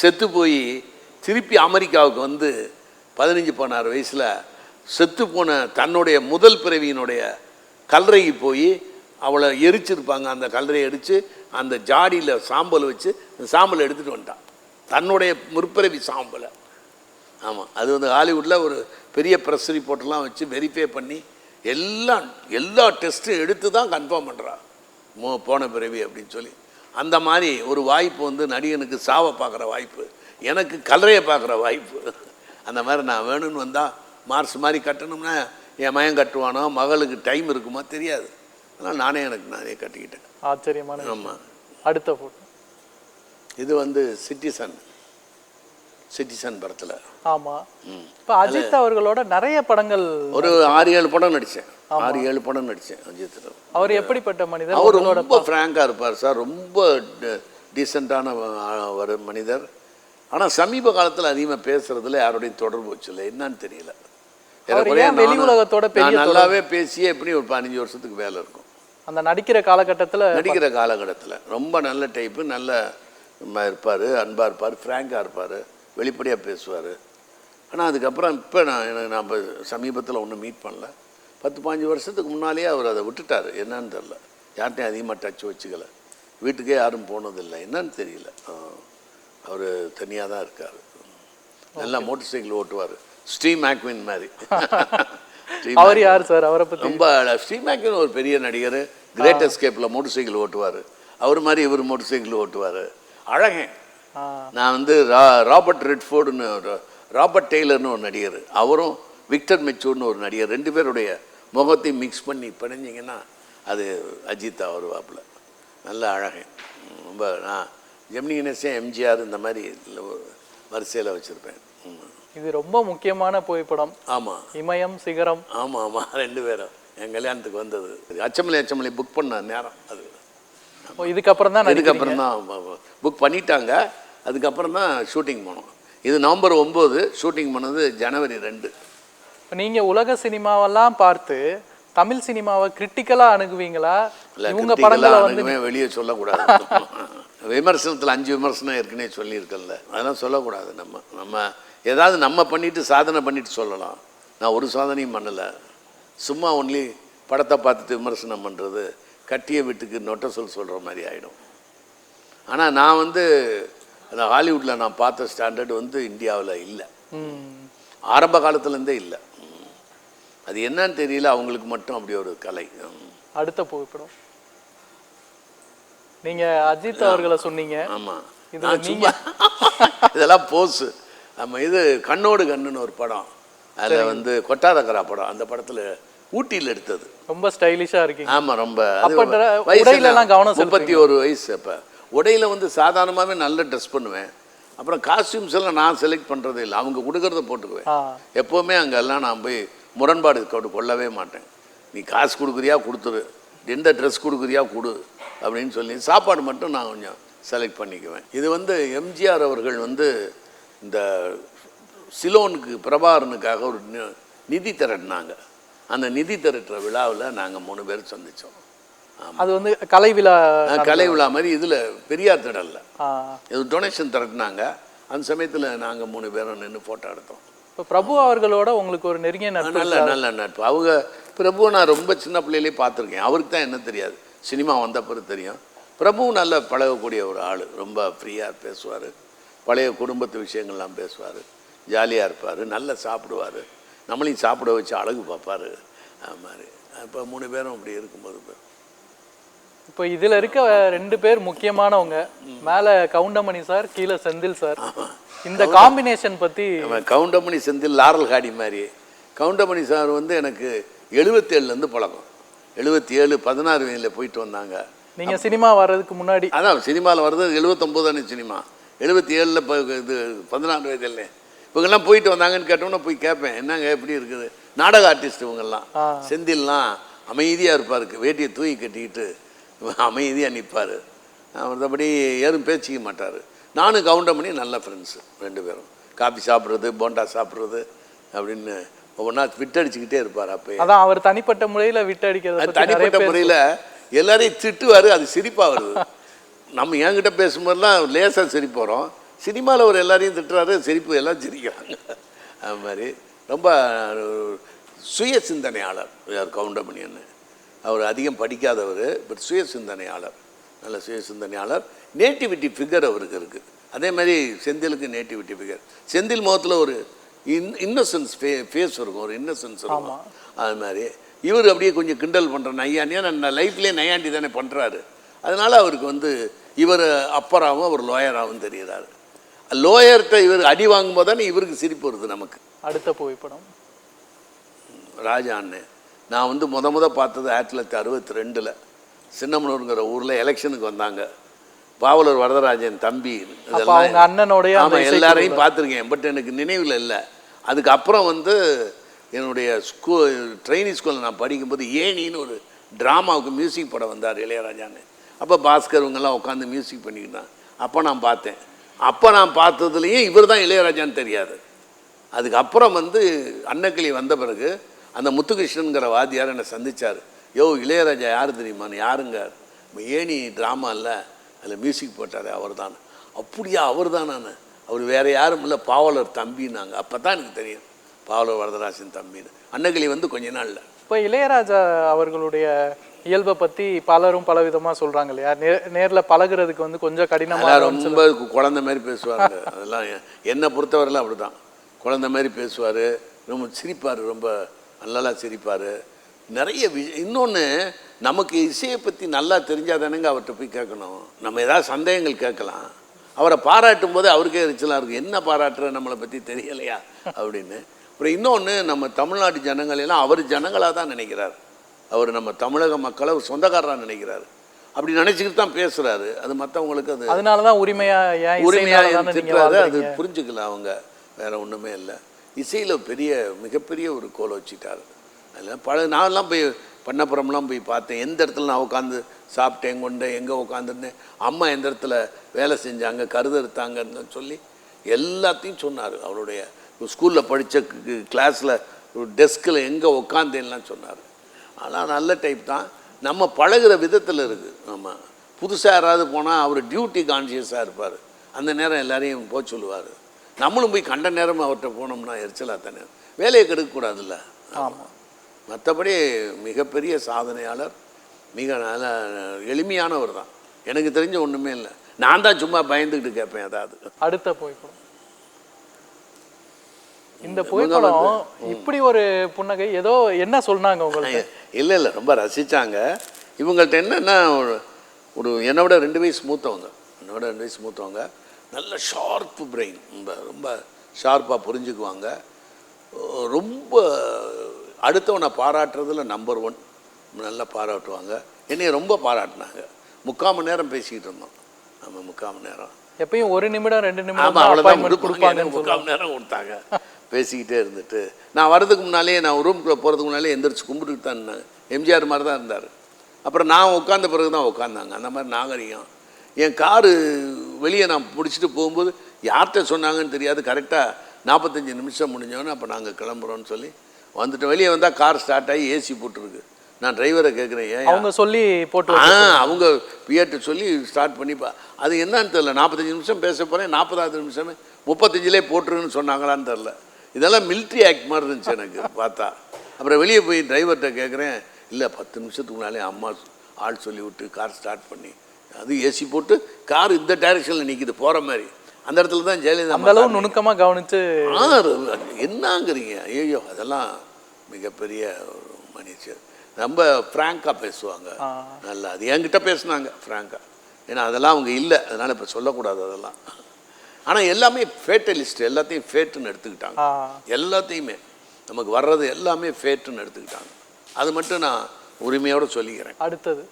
செத்து போய் திருப்பி அமெரிக்காவுக்கு வந்து பதினஞ்சு பதினாறு வயசில் செத்து போன தன்னுடைய முதல் பிறவியினுடைய கல்லறைக்கு போய் அவளை எரிச்சிருப்பாங்க. அந்த கல்லறையை எரித்து அந்த ஜாடியில் சாம்பல் வச்சு அந்த சாம்பலை எடுத்துகிட்டு வந்துட்டான் தன்னுடைய முற்பிறவி சாம்பலை. ஆமாம் அது வந்து ஹாலிவுட்டில் ஒரு பெரிய ப்ரெஸ் ரிப்போர்ட்லாம் வச்சு வெரிஃபை பண்ணி எல்லாம் எல்லா டெஸ்ட்டும் எடுத்து தான் கன்ஃபார்ம் பண்ணுறா மோ போன பிறவி அப்படின்னு சொல்லி. அந்த மாதிரி ஒரு வாய்ப்பு வந்து நடிகனுக்கு சாவை பார்க்குற வாய்ப்பு எனக்கு கல்லறையை பார்க்குற வாய்ப்பு. அந்த மாதிரி நான் வேணும்னு வந்தால் மார்ஸ் மாதிரி கட்டணும்னா என் மயம் கட்டுவானோ மகளுக்கு டைம் இருக்குமோ தெரியாது. அதனால் நானே எனக்கு நானே கட்டிக்கிட்டேன். ஆச்சரியமான. ஆமாம் அடுத்த போட்டோ இது வந்து சிட்டிசன் சிட்டிசன் படத்தில். ஆமா. இப்ப அஜித் அவர்களோட நிறைய படங்கள் ஒரு ஆறு ஏழு படம் நடித்தேன் ஆறு ஏழு படம் நடித்தேன் அஜித் அவர் எப்படிப்பட்ட மனிதர்? அவர் ரொம்ப ஃப்ராங்காக இருப்பார் சார். ரொம்ப டீசெண்டான ஒரு மனிதர். ஆனால் சமீப காலத்தில் அதிகமாக பேசுறதுல யாரோடையும் தொடர்பு வச்சில்லை. என்னன்னு தெரியல. நான் நல்லாவே பேசியே எப்படி ஒரு பதினஞ்சு வருஷத்துக்கு வேலை இருக்கும். அந்த நடிக்கிற காலகட்டத்துல நடிக்கிற காலகட்டத்தில். ரொம்ப நல்ல டைப்பு நல்ல இருப்பார் அன்பாக இருப்பார் ஃப்ராங்காக இருப்பார் வெளிப்படையாக பேசுவார். ஆனால் அதுக்கப்புறம் இப்போ நான் எனக்கு நான் இப்போ சமீபத்தில் ஒன்றும் மீட் பண்ணல. பத்து பாஞ்சு வருஷத்துக்கு முன்னாலேயே அவர் அதை விட்டுட்டார். என்னன்னு தெரில யார்கிட்டையும் அதிகமாக டச் வச்சுக்கல. வீட்டுக்கே யாரும் போனதில்லை. என்னன்னு தெரியல. அவர் தனியாக தான் இருக்கார் நல்லா மோட்டர் சைக்கிள் ஓட்டுவார். ஸ்ரீ மேக்வின் மாதிரி. அவர். யார் சார்? அவரை பத்தி? ரொம்ப ஸ்ரீமேக்கன் ஒரு பெரிய நடிகர். கிரேட் எஸ்கேப்பில் மோட்டர் சைக்கிள் ஓட்டுவார். அவர் மாதிரி இவர் மோட்டர் சைக்கிள் ஓட்டுவார். அழகன் நான் வந்து ரா ராபர்ட் ரெட்ஃபோர்டுன்னு ராபர்ட் டெய்லர்னு ஒரு நடிகர். அவரும் விக்டர் மெச்சூர்னு ஒரு நடிகர். ரெண்டு பேருடைய முகத்தையும் மிக்ஸ் பண்ணி பிணைஞ்சிங்கன்னா அது அஜித் அவர் வாப்பில் நல்ல அழகன் ரொம்ப நான் ஜெமினி கணேசன் எம்ஜிஆர் இந்த மாதிரி வரிசையில் வச்சுருப்பேன். இது ரொம்ப முக்கியமான புகைப்படம். ஆமாம் இமயம் சிகரம். ஆமாம் ஆமாம் ரெண்டு பேரும். என் கல்யாணத்துக்கு வந்தது. அச்சமலை அச்சமலை புக் பண்ண நேரம் அது. ஓ, இதுக்கப்புறம் தான். இதுக்கப்புறம் தான் புக் பண்ணிட்டாங்க. அதுக்கப்புறம் தான் ஷூட்டிங் போனோம். இது நவம்பர் ஒம்பது ஷூட்டிங் பண்ணது ஜனவரி ரெண்டு. இப்ப நீங்க உலக சினிமாவெல்லாம் பார்த்து தமிழ் சினிமாவை கிரிட்டிக்கலா அணுகுவீங்களா? இல்லை இவங்க படங்களை வந்து வெளியே சொல்லக்கூடாது. விமர்சனத்தில் அஞ்சு விமர்சனம் ஏற்கனவே சொல்லியிருக்கேன்ல. அதெல்லாம் சொல்லக்கூடாது நம்ம. நம்ம ஏதாவது நம்ம பண்ணிட்டு சாதனை பண்ணிட்டு சொல்லலாம். நான் ஒரு சாதனையும் பண்ணலை. சும்மா ஒன்லி படத்தை பார்த்துட்டு விமர்சனம் பண்ணுறது கட்டிய வீட்டுக்கு நொட்ட சொல் சொல்கிற மாதிரி ஆகிடும் ஆனால் நான் வந்து அந்த ஹாலிவுட்டில் நான் பார்த்த ஸ்டாண்டர்ட் வந்து இந்தியாவில் இல்லை. ஆரம்ப காலத்துலேருந்தே இல்லை. அது என்னன்னு தெரியல அவங்களுக்கு மட்டும் அப்படி ஒரு கலை. அடுத்த புகைப்படம். நீங்க அஜித் அவர்களை சொன்னீங்க. இதுல நான் சும்மா இதெல்லாம் போஸு நம்ம இது கண்ணோடு கண்ணுன்னு ஒரு படம். அதில் வந்து கொட்டாரக்கரா படம். அந்த படத்தில் ஊட்டியில் எடுத்தது. ரொம்ப ஸ்டைலிஷா இருக்கீங்க. ஆமாம் ரொம்ப எல்லாம் கவனம் முப்பத்தி ஒரு வயசு அப்போ. உடையில வந்து சாதாரணமாகவே நல்ல ட்ரெஸ் பண்ணுவேன். அப்புறம் காஸ்டியூம்ஸ் எல்லாம் நான் செலக்ட் பண்ணுறதே இல்லை. அவங்க கொடுக்கறத போட்டுக்குவேன். எப்போவுமே அங்கெல்லாம் நான் போய் முரண்பாடு கொண்டு கொள்ளவே மாட்டேன். நீ காசு கொடுக்குறியா கொடுத்துரு. எந்த ட்ரெஸ் கொடுக்குறியா கொடு அப்படின்னு சொல்லி சாப்பாடு மட்டும் நான் கொஞ்சம் செலக்ட் பண்ணிக்குவேன். இது வந்து எம்ஜிஆர் அவர்கள் வந்து இந்த சிலோனுக்கு பிரபாகரனுக்காக ஒரு நிதி திரட்டினாங்க. அந்த நிதி திரட்டுற விழாவில் நாங்கள் மூணு பேர் சந்தித்தோம் அது வந்து கலை விழா கலை விழா மாதிரி இதில் பெரியார் திடல்ல. இது டொனேஷன் திரட்டினாங்க. அந்த சமயத்தில் நாங்கள் மூணு பேரும் நின்று ஃபோட்டோ எடுத்தோம். இப்ப பிரபு அவர்களோட உங்களுக்கு ஒரு நெருங்கிய நட்பு நல்ல நல்ல நட்பு. அவங்க பிரபு நான் ரொம்ப சின்ன பிள்ளையிலே பார்த்துருக்கேன். அவருக்கு தான் என்ன தெரியாது. சினிமா வந்த பிறகு தெரியும். பிரபுவும் நல்ல பழகக்கூடிய ஒரு ஆள். ரொம்ப ஃப்ரீயாக பேசுவார். பழைய குடும்பத்து விஷயங்கள்லாம் பேசுவார். ஜாலியாக இருப்பார். நல்லா சாப்பிடுவார். நம்மளையும் சாப்பிட வச்சு அழகு பார்ப்பார். அது மாதிரி. இப்போ மூணு பேரும் அப்படி இருக்கும்போது இப்ப- இப்போ இதுல இருக்க ரெண்டு பேர் முக்கியமானவங்க. மேல கவுண்டமணி சார் கீழே செந்தில் சார். இந்த காம்பினேஷன் பத்தி நம்ம கவுண்டமணி செந்தில் லாரல் காடி மாதிரி. கவுண்டமணி சார் வந்து எனக்கு எழுபத்தேழுலேருந்து பழக்கம். எழுபத்தி ஏழு பதினாறு வயதில் போயிட்டு வந்தாங்க. நீங்க சினிமா வர்றதுக்கு முன்னாடி அதான் சினிமாவில் வர்றது எழுபத்தொம்போது சினிமா. எழுபத்தி ஏழில் இப்போ இது பதினாறு வயதில் இவங்கெல்லாம் போயிட்டு வந்தாங்கன்னு கேட்டோன்னே போய் கேட்பேன் என்னங்க எப்படி இருக்குது? நாடக ஆர்டிஸ்ட் இவங்கெல்லாம். செந்தில்லாம் அமைதியாக இருப்பார் வேட்டியை தூக்கி கட்டிக்கிட்டு அமைதியாக நிற்பார் மற்றபடி ஏதும் பேச்சிக்க மாட்டார். நானும் கவுண்டமணி நல்ல ஃப்ரெண்ட்ஸு ரெண்டு பேரும். காபி சாப்பிட்றது போண்டா சாப்பிட்றது அப்படின்னு ஒவ்வொன்றா விட்டடிச்சுக்கிட்டே இருப்பார் அப்போ அதான் அவர் தனிப்பட்ட முறையில விட்டு அடிக்கிறத அது பத்தி நிறைய தனிப்பட்ட முறையில் எல்லாரையும் திட்டுவார் அது சிரிப்பாக வருது. நம்ம என்கிட்ட பேசும்போதெல்லாம் லேசாக சிரிப்பு வரும் சினிமாவில் அவர் எல்லாரையும் திட்டுறாரு சிரிப்பு எல்லாம் சிரிக்கிறாங்க. அது மாதிரி ரொம்ப சுய சிந்தனையாளர் கவுண்டமணியன்னு அவர் அதிகம் படிக்காதவர் பட் சுய சிந்தனையாளர். நல்ல சுய சிந்தனையாளர் நேட்டிவிட்டி ஃபிகர் அவருக்கு இருக்குது அதே மாதிரி செந்திலுக்கு நேட்டிவிட்டி ஃபிகர் செந்தில் முகத்தில் ஒரு இன் இன்னசென்ஸ் ஃபே ஃபேஸ் இருக்கும் ஒரு இன்னசென்ஸ் இருக்கும். அது மாதிரி. இவர் அப்படியே கொஞ்சம் கிண்டல் பண்ணுற நையாண்டியா நான் லைஃப்லேயே நையாண்டி தானே பண்ணுறாரு அதனால அவருக்கு வந்து இவர் அப்பராகவும் அவர் லோயராகவும் தெரிகிறாரு லோயர்கிட்ட இவர் அடி வாங்கும்போது தானே இவருக்கு சிரிப்பு வருது நமக்கு. அடுத்த புகைப்படம். ராஜா அண்ணன் நான் வந்து முத முத பார்த்தது ஆயிரத்தி தொள்ளாயிரத்தி அறுபத்தி ரெண்டில். சின்னமனூருங்கிற ஊரில் எலெக்ஷனுக்கு வந்தாங்க. பாவலர் வரதராஜன் தம்பி அவங்க அண்ணனுடைய ஆமாம். எல்லாரையும் பார்த்துருக்கேன். பட் எனக்கு நினைவில் இல்லை. அதுக்கப்புறம் வந்து என்னுடைய ஸ்கூ ட்ரைனிங் ஸ்கூலில் நான் படிக்கும்போது ஏனின்னு ஒரு ட்ராமாவுக்கு மியூசிக் படம் வந்தார் இளையராஜான்னு. அப்போ பாஸ்கர் இவங்கெல்லாம் உட்காந்து மியூசிக் பண்ணிக்கிட்டான் அப்போ நான் பார்த்தேன். அப்போ நான் பார்த்ததுலேயும் இவர் தான் இளையராஜான்னு தெரியாது. அதுக்கப்புறம் வந்து அன்னக்கிளி வந்த பிறகு அந்த முத்துகிருஷ்ணன்கிற வாத்தியார் என்னை சந்திச்சார். யோ இளையராஜா யார் தெரியுமான்னு? யாருங்க ஏணி ட்ராமா இல்லை. அதில் மியூசிக் போட்டார் அவர் தான் அப்படியா அவர் தான் நான் அவர் வேறு யாரும் இல்லை. பாவலர் தம்பின்னாங்க. அப்போ தான் எனக்கு தெரியும். பாவலர் வரதராசன் தம்பின்னு. அன்னக்கிளி வந்து கொஞ்ச நாளில். இப்போ இளையராஜா அவர்களுடைய இயல்பை பத்தி பலரும் பல விதமா சொல்றாங்க இல்லையா? நே- நேர்ல பழகுறதுக்கு வந்து கொஞ்சம் கடினமா அதெல்லாம் ரொம்ப குழந்தை மாதிரி பேசுவாங்க. அதெல்லாம் என்னை பொறுத்தவரையிலும் அப்படி தான் குழந்தை மாதிரி பேசுவார். ரொம்ப சிரிப்பார். ரொம்ப நல்லா சிரிப்பார். நிறைய விஷ இன்னொன்று நமக்கு இசையை பற்றி நல்லா தெரிஞ்சால் தானேங்க அவர்கிட்ட போய் கேட்கணும். நம்ம ஏதாவது சந்தேகங்கள் கேட்கலாம். அவரை பாராட்டும் போது அவருக்கே எரிச்சலாக இருக்கும். என்ன பாராட்டுற நம்மளை பற்றி தெரியலையா? அப்படின்னு. அப்புறம் இன்னொன்று நம்ம தமிழ்நாட்டு ஜனங்கள் எல்லாம் அவர் ஜனங்களாக தான் நினைக்கிறார். அவர் நம்ம தமிழக மக்களை ஒரு சொந்தக்காரராக நினைக்கிறார். அப்படி நினச்சிக்கிட்டு தான் பேசுகிறாரு அது மற்றவங்களுக்கு அது அதனாலதான் உரிமையா ஏன் உரிமையாக நீங்க திட்டுறாரு? அது வாழ்றீங்க? புரிஞ்சுக்கல அவங்க. வேற ஒன்றுமே இல்லை. இசையில் பெரிய மிகப்பெரிய ஒரு கோல் வச்சுட்டார். அதெல்லாம் பல நான்லாம் போய் பண்ணப்புறம்லாம் போய் பார்த்தேன். எந்த இடத்துல நான் உட்காந்து சாப்பிட்டேன் கொண்டேன் எங்கே உட்காந்துருந்தேன் அம்மா எந்த இடத்துல வேலை செஞ்சாங்க கருதெடுத்தாங்கன்னு சொல்லி எல்லாத்தையும் சொன்னார். அவருடைய ஸ்கூலில் படித்த கிளாஸில் ஒரு டெஸ்கில் எங்கே உட்காந்தேன்லாம் சொன்னார். ஆனால் நல்ல டைப் தான். நம்ம பழகுற விதத்தில் இருக்குது நம்ம புதுசாக யாராவது போனால் அவர் டியூட்டி கான்ஷியஸாக இருப்பார். அந்த நேரம் எல்லாரையும் போக சொல்லுவார். நம்மளும் போய் கண்ட நேரம் அவர்கிட்ட போனோம்னா எரிச்சலாக தானே. வேலையை கெடுக்கக்கூடாதுல்ல ஆமாம் மற்றபடி மிகப்பெரிய சாதனையாளர் மிக நல்ல எளிமையானவர் தான். எனக்கு தெரிஞ்ச ஒன்றுமே இல்லை. நான் தான் சும்மா பயந்துக்கிட்டு கேட்பேன் அதாவது அடுத்த புகைப்படம். இந்த புகைப்படம் இப்படி ஒரு புன்னகை ஏதோ என்ன சொன்னாங்க உங்களுக்கு இல்லை இல்லை ரொம்ப ரசித்தாங்க இவங்கள்ட்ட என்னென்னா ஒரு ஒரு என்னை விட ரெண்டு வயசு மூத்தவங்க. என்னை விட ரெண்டு வயசு மூத்தவங்க. நல்ல ஷார்ப்பு பிரெயின் ரொம்ப ரொம்ப ஷார்ப்பாக புரிஞ்சுக்குவாங்க. ரொம்ப அடுத்தவனை பாராட்டுறதுல நம்பர் ஒன் நல்லா பாராட்டுவாங்க. என்னைய ரொம்ப பாராட்டினாங்க. முக்கால் மணி நேரம் பேசிக்கிட்டு இருந்தோம். நம்ம முக்கால் மணி நேரம். எப்பயும் ஒரு நிமிடம் ரெண்டு நிமிடம் அவ்வளோதான் கொடுப்பாங்க. முக்கால் மணி நேரம் கொடுத்தாங்க. பேசிக்கிட்டே இருந்துட்டு. நான் வர்றதுக்கு முன்னாலேயே நான் ரூம்குள்ளே போகிறதுக்கு முன்னாலே எந்திரிச்சு கும்பிட்டுட்டு தான் இருந்தேன். எம்ஜிஆர் மாதிரி தான் இருந்தார். அப்புறம் நான் உட்காந்த பிறகு தான் உட்காந்தாங்க அந்த மாதிரி நாகரிகம். என் காரு வெளியே நான் பிடிச்சிட்டு போகும்போது யார்கிட்ட சொன்னாங்கன்னு தெரியாது. கரெக்டாக நாற்பத்தஞ்சு நிமிஷம் முடிஞ்சோன்னே அப்போ நாங்கள் கிளம்புறோம்னு சொல்லி வந்துட்டு வெளியே வந்தால் கார் ஸ்டார்ட் ஆகி ஏசி போட்டிருக்கு. நான் டிரைவரை கேட்குறேன் ஏன் அவங்க சொல்லி போட்டு ஆ அவங்க பியர்ட்ட சொல்லி ஸ்டார்ட் பண்ணி பா அது என்னன்னு தெரில நாற்பத்தஞ்சு நிமிஷம் பேச போகிறேன் நாற்பதாவது நிமிஷமே முப்பத்தஞ்சிலே போட்டுருன்னு சொன்னாங்களான்னு தெரில இதெல்லாம் military ஆக்ட் மாதிரி இருந்துச்சு எனக்கு பார்த்தா. அப்புறம் வெளியே போய் டிரைவர்கிட்ட கேட்குறேன் இல்லை பத்து நிமிஷத்துக்கு முன்னாலே அம்மா ஆள் சொல்லி விட்டு கார் ஸ்டார்ட் பண்ணி. அது ஏசி போட்டு கார் இந்த டைரெக்ஷனில் நிற்கிது போகிற மாதிரி. அந்த இடத்துல தான் ஜெயலலிதா அந்த அளவு அம்மா நுணுக்கமா கவனிச்சு ஆ ர- என்னங்கிறீங்க. ஐயோ அதெல்லாம் மிகப்பெரிய ஒரு மனுஷர் ரொம்ப ஃப்ராங்காக பேசுவாங்க. நல்லா அது என்கிட்ட பேசுனாங்க ஃப்ராங்காக ஏன்னா அதெல்லாம் அவங்க இல்லை. அதனால் இப்போ சொல்லக்கூடாது அதெல்லாம். ஆனால் எல்லாமே ஃபேட்டலிஸ்ட் எல்லாத்தையும் ஃபேட்டுன்னு எடுத்துக்கிட்டாங்க. எல்லாத்தையுமே. நமக்கு வர்றது எல்லாமே ஃபேட்டுன்னு எடுத்துக்கிட்டாங்க. அது மட்டும் நான் உரிமையோடு சொல்லிக்கிறேன். அடுத்தது.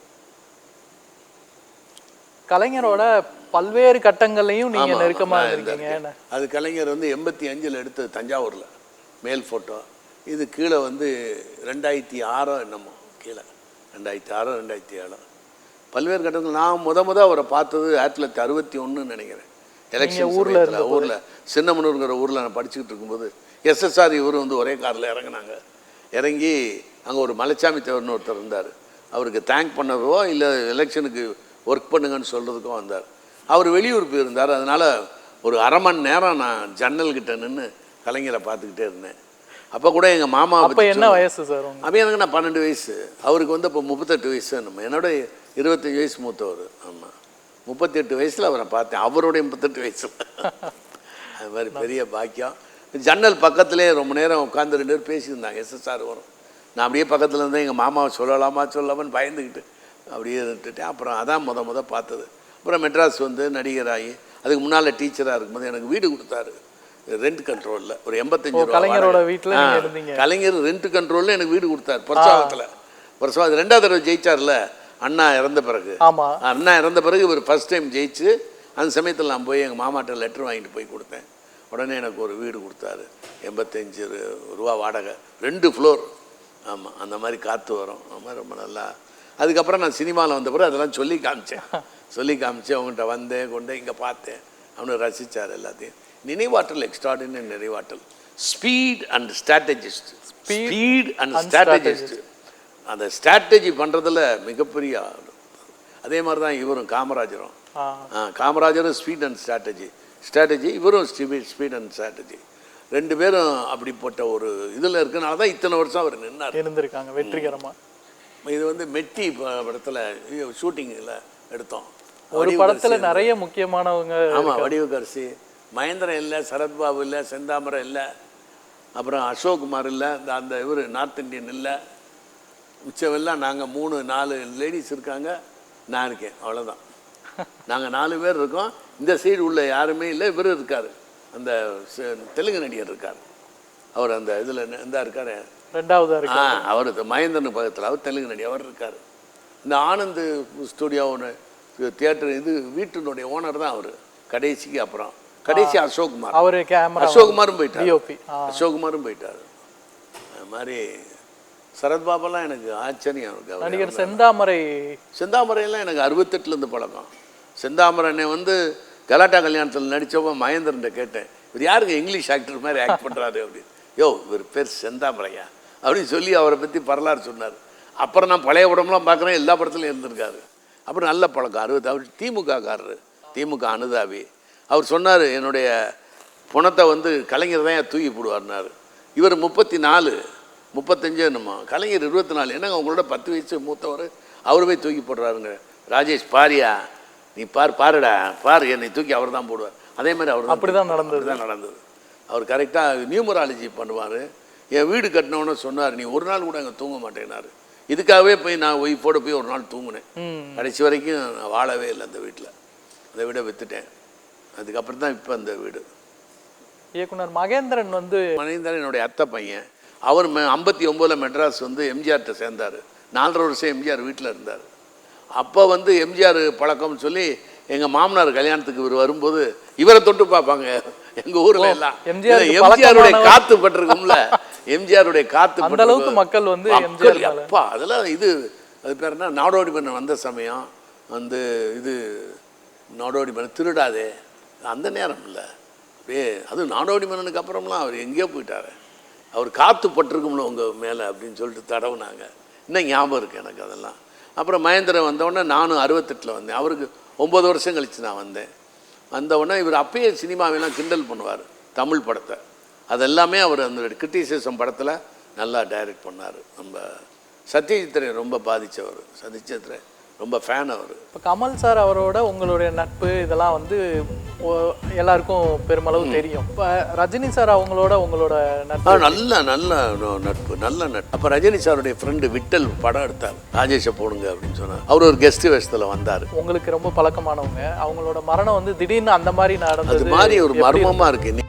கலைஞரோட பல்வேறு கட்டங்கள்லையும் நீங்க ஆமா, நெருக்கமா நான் இருந்திருக்கீங்க. இருந்திருக்கேன். அது கலைஞர் வந்து எண்பத்தி அஞ்சில் எடுத்தது தஞ்சாவூரில். மேல் ஃபோட்டோ இது கீழே வந்து ரெண்டாயிரத்தி ஆறோ என்னமோ கீழே. ரெண்டாயிரத்தி ஆறோ ரெண்டாயிரத்தி ஏழோ. பல்வேறு கட்டங்கள் நான் முத முத அவரை பார்த்தது ஆயிரத்தி தொள்ளாயிரத்தி அறுபத்தி ஒன்றுன்னு நினைக்கிறேன் எலெக்ஷன் ஊர்ல ஊரில். சின்னமனூருங்கிற ஊரில் நான் படிச்சுக்கிட்டு இருக்கும்போது எஸ்எஸ்ஆர் இவரும் வந்து ஒரே காரில் இறங்குனாங்க. இறங்கி அங்கே ஒரு மலைச்சாமி தேவர்னு ஒருத்தர் இருந்தார். அவருக்கு தேங்க் பண்ணவோ இல்லை எலெக்ஷனுக்கு ஒர்க் பண்ணுங்கன்னு சொல்கிறதுக்கும் வந்தார். அவர் வெளியூர் போயிருந்தார். அதனால் ஒரு அரை மணி நேரம் நான் ஜன்னல்கிட்ட நின்று கலைஞரை பார்த்துக்கிட்டே இருந்தேன். அப்போ கூட எங்கள் மாமா அப்ப என்ன வயசு சார் அப்போ எனக்கு நான் பன்னெண்டு வயசு. அவருக்கு வந்து இப்போ முப்பத்தெட்டு வயசு நம்ம என்னோட இருபத்தஞ்சி வயசு மூத்தவர். ஆமாம் முப்பத்தெட்டு வயசில் அவரை பார்த்தேன். அவருடைய முப்பத்தெட்டு வயசு அது மாதிரி பெரிய பாக்கியம். ஜன்னல் பக்கத்துலேயே ரொம்ப நேரம் உட்காந்து ரெண்டு பேர் பேசியிருந்தாங்க. எஸ்எஸ்ஆர் வரும். நான் அப்படியே பக்கத்தில் இருந்தேன். எங்கள் மாமாவை சொல்லலாமா சொல்லாமான்னு பயந்துக்கிட்டு அப்படியே இருந்துட்டேன். அப்புறம் அதான் முத முத பார்த்தது. அப்புறம் மெட்ராஸ் வந்து நடிகராகி அதுக்கு முன்னால் டீச்சராக இருக்கும்போது எனக்கு வீடு கொடுத்தாரு. ரெண்ட் கண்ட்ரோலில் ஒரு எண்பத்தஞ்சு கலைஞரோட இருந்தீங்க. கலைஞர் ரெண்ட் கண்ட்ரோலில் எனக்கு வீடு கொடுத்தாரு பர்சாவத்தில் பர்சாவத் ரெண்டாவது தடவை ஜெயிச்சார்ல அண்ணா இறந்த பிறகு. அண்ணா இறந்த பிறகு இவர் ஃபர்ஸ்ட் டைம் ஜெயிச்சு அந்த சமயத்தில் நான் போய் எங்கள் மாமாட்ட லெட்டர் வாங்கிட்டு போய் கொடுத்தேன். உடனே எனக்கு ஒரு வீடு கொடுத்தாரு. எண்பத்தஞ்சு ரூபா வாடகை. ரெண்டு ஃப்ளோர் ஆமாம் அந்த மாதிரி காற்று வரும். அந்த மாதிரி ரொம்ப நல்லா. அதுக்கப்புறம் நான் சினிமாவில் வந்த பிறகு அதெல்லாம் சொல்லி காமிச்சேன். சொல்லி காமிச்சு அவங்ககிட்ட வந்தேன் கொண்டு இங்கே பார்த்தேன். அவனு ரசித்தார் எல்லாத்தையும். நினைவாற்றல் எக்ஸ்ட்ராடினரி நினைவாற்றல். Speed and strategist speed and strategist அந்த ஸ்ட்ராட்டஜி பண்ணுறதுல மிகப்பெரிய அதே மாதிரி தான் இவரும் காமராஜரும். காமராஜரும் ஸ்பீட் அண்ட் ஸ்ட்ராட்டஜி ஸ்ட்ராட்டஜி இவரும் ஸ்பீட் ஸ்பீட் அண்ட் ஸ்ட்ராட்டஜி ரெண்டு பேரும் அப்படிப்பட்ட ஒரு இதில் இருக்கனால தான் இத்தனை வருஷம் அவர் நின்னார். இருந்திருக்காங்க வெற்றிகரமா. இது வந்து மெட்டி படத்துல ஷூட்டிங்கில் எடுத்தோம். ஒரு படத்துல நிறைய முக்கியமானவங்க ஆமாம் வடிவுக்கரசி மகேந்திரன் இல்லை சரத்பாபு இல்லை செந்தாமரை இல்லை அப்புறம் அசோக்குமார் இல்லை இந்த அந்த இவர் நார்த் இந்தியன் இல்லை. மிச்சமெல்லாம் நாங்கள் மூணு நாலு லேடிஸ் இருக்காங்க நான் இருக்கேன் அவ்வளோதான் நாங்கள் நாலு பேர் இருக்கோம். இந்த சைடு உள்ள யாருமே இல்லை இவர் இருக்கார். அந்த தெலுங்கு நடிகர் இருக்கார். அவர் அந்த இதில் இந்த இருக்கார். ரெண்டாவதா ஆ அவர் மகேந்திரன் பக்கத்தில் அவர் தெலுங்கு நடி அவர் இருக்கார். இந்த ஆனந்த் ஸ்டுடியோ ஒன்று தியேட்டர் இது வீட்டினுடைய ஓனர் தான் அவர் கடைசிக்கு அப்புறம். கடைசி அசோக்குமார். அவரு கேமரா அசோக்குமாரும் போயிட்டார். டிஓபி அசோக்குமாரும் போயிட்டார். அது மாதிரி சரத்பாபெல்லாம் எனக்கு ஆச்சரியம் இருக்கு நடிகர் செந்தாமரை. செந்தாமரையெல்லாம் எனக்கு அறுபத்தெட்டுலேருந்து பழக்கம். செந்தாமரனை வந்து கலாட்டா கல்யாணத்தில் நடித்தப்போ மகேந்திரன்ட்ட கேட்டேன். இவர் யாருங்க இங்கிலீஷ் ஆக்டர் மாதிரி ஆக்ட் பண்ணுறாரு அப்படின்னு. யோ இவர் பேர் செந்தாமரையா? அப்படின்னு சொல்லி அவரை பற்றி வரலாறு சொன்னார். அப்புறம் நான் பழைய படம்லாம் பார்க்குறேன் எல்லா படத்துலையும் இருந்திருக்காரு. அப்புறம் நல்ல பழக்கம். அறுபது அவர் திமுக காரரு திமுக அனுதாபி. அவர் சொன்னார் என்னுடைய பணத்தை வந்து கலைஞர் தான் தூக்கி போடுவார்னாரு. இவர் முப்பத்தி நாலு முப்பத்தஞ்சு என்னமோ கலைஞர் இருபத்தி நாலு என்னங்க உங்களோட பத்து வயசு மூத்தவர் அவர் போய் தூக்கி போடுறாருங்க. ராஜேஷ் பாரியா நீ பார் பாருடா பாரு என்னை தூக்கி அவர் தான் போடுவார். அதே மாதிரி அவர் அப்படிதான் நடந்தது. தான் நடந்தது. அவர் கரெக்டாக நியூமராலஜி பண்ணுவார். என் வீடு கட்டினவொன்னே சொன்னார் நீ ஒரு நாள் கூட அங்கே தூங்க மாட்டேனாரு இதுக்காகவே போய் நான் ஒய்ஃபோடு போய் ஒரு நாள் தூங்கினேன். கடைசி வரைக்கும் நான் வாழவே இல்லை அந்த வீட்டில். அந்த வீடை விற்றுட்டேன் அதுக்கப்புறம் தான் இப்போ அந்த வீடு. இயக்குனர் மகேந்திரன் வந்து மணிந்தரன் என்னுடைய அத்தை பையன். அவர் ஐம்பத்தி ஒம்போதில் மெட்ராஸ் வந்து எம்ஜிஆர்கிட்ட சேர்ந்தார். நாலரை வருஷம் எம்ஜிஆர் வீட்டில் இருந்தார். அப்போ வந்து எம்ஜிஆர் பழக்கம்னு சொல்லி எங்கள் மாமனார் கல்யாணத்துக்கு இவர் வரும்போது இவரை தொட்டு பார்ப்பாங்க. எங்கள் ஊரில் எல்லாம். எம்ஜிஆர் எம்ஜிஆருடைய. காத்து பட்டிருக்கும்ல. எம்ஜிஆருடைய காத்து அந்த அளவுக்கு. மக்கள் வந்து மக்கள் எம்ஜிஆர். அப்பா அதெல்லாம் இது அது பேர் என்ன? நாடோடி மன்னன் வந்த சமயம் வந்து இது நாடோடி மன்னன் திருடாதே. அந்த நேரம் இல்லை. அப்படியே அது நாடோடி மன்னனுக்கு அப்புறம்லாம் அவர் எங்கேயோ போயிட்டாரு. அவர் காத்து பட்டிருக்கும்ல உங்கள் மேலே அப்படின்னு சொல்லிட்டு தடவுனாங்க. இன்னும் ஞாபகம் இருக்குது எனக்கு அதெல்லாம். அப்புறம் மகேந்திரன் வந்தவுடனே நானும் அறுபத்தெட்டில் வந்தேன். அவருக்கு ஒம்பது வருஷம் கழித்து நான் வந்தேன். வந்தவுடனே இவர் அப்பயே சினிமாவெல்லாம் கிண்டல் பண்ணுவார் தமிழ் படத்தை. அதெல்லாமே அவர் அந்த கிரிட்டிசிசம் படத்தில் நல்லா டைரக்ட் பண்ணார். நம்ம சத்யஜித்ரன் ரொம்ப பாதித்தவர் சத்யஜித்ரன் ரொம்ப ஃபேன் அவர். இப்போ கமல் சார் அவரோட உங்களுடைய நட்பு இதெல்லாம் வந்து எல்லாருக்கும் பெருமளவு தெரியும். இப்போ ரஜினி சார் அவங்களோட உங்களோட நட்பு நல்ல நல்ல நட்பு நல்ல நட்பு. அப்போ ரஜினி சாருடைய ஃப்ரெண்டு விட்டல் படம் எடுத்தார். ராஜேஷை போடுங்க அப்படின்னு சொன்னார். அவர் ஒரு கெஸ்ட் வேஷத்தில் வந்தார். உங்களுக்கு ரொம்ப பழக்கமானவங்க. அவங்களோட மரணம் வந்து திடீர்னு அந்த மாதிரி நடந்தது மாதிரி ஒரு மர்மமாக இருக்கு. நீ-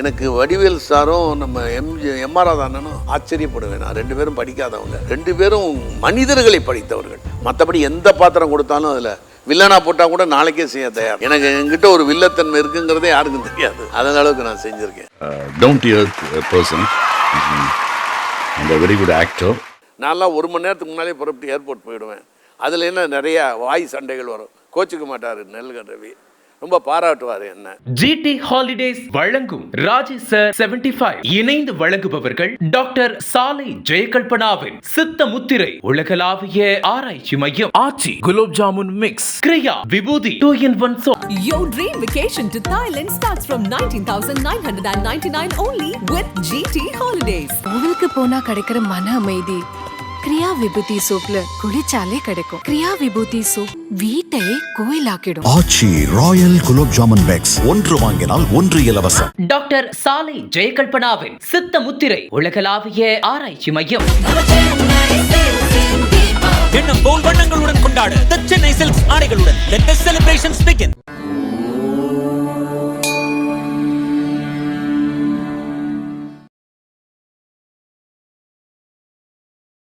எனக்கு வடிவேல் சாரும் நம்ம எம்ஜி எம்ஆர் ராதாண்ணனும் ஆச்சரியப்படுவேன். நான் ரெண்டு பேரும் படிக்காதவங்க. ரெண்டு பேரும் மனிதர்களை படித்தவர்கள். மற்றபடி எந்த பாத்திரம் கொடுத்தாலும் அதில் வில்லனா போட்டால் கூட நாளைக்கே செய்ய தயார். எனக்கு என்கிட்ட ஒரு வில்லத்தன்மை இருக்குங்கிறதே யாருக்கும் தெரியாது. அந்த அளவுக்கு நான் செஞ்சுருக்கேன். Down to earth person and very good actor நான்லாம் ஒரு மணி நேரத்துக்கு முன்னாலே புறப்பட்டு ஏர்போர்ட் போயிடுவேன். அதில் என்ன நிறையா வாய் சண்டைகள் வரும். கோச்சிக்க மாட்டார் நெல்கன் ரவி. ரொம்ப பாராட்டுவார் என்ன. ஜிடி ஹாலிடேஸ் வழங்கும் ராஜேஷ் சார் 75 இணைந்து வழங்குபவர்கள் டாக்டர் சாலை ஜெயகல்பனாவின் சித்த முத்திரை உலகளாவிய ஆராய்ச்சி மையம். Aachi gulab jamun mix Kriya Vibhuti two in one soap Your dream vacation to Thailand starts from 19,999 only with GT Holidays. கோவிலுக்கு போனா கிடைக்கிற மன அமைதி கிரியா விபூதி சோப்ல குளிச்சாலே கிடைக்கும். கிரியா விபூதி சோப் வீட்டையே கோயிலாக்கிடும். Aachi royal gulab jamun packs. ஒன்று வாங்கினால் ஒன்று இலவசம். டாக்டர் சாலை ஜெயகல்பனாவின் சித்த முத்திரை உலகளாவிய ஆராய்ச்சி மையம். எண்ணம் போல் வண்ணங்களுடன் கொண்டாடு. சென்னை சில்க்ஸ் ஆடைகளுடன். Celebrations begin.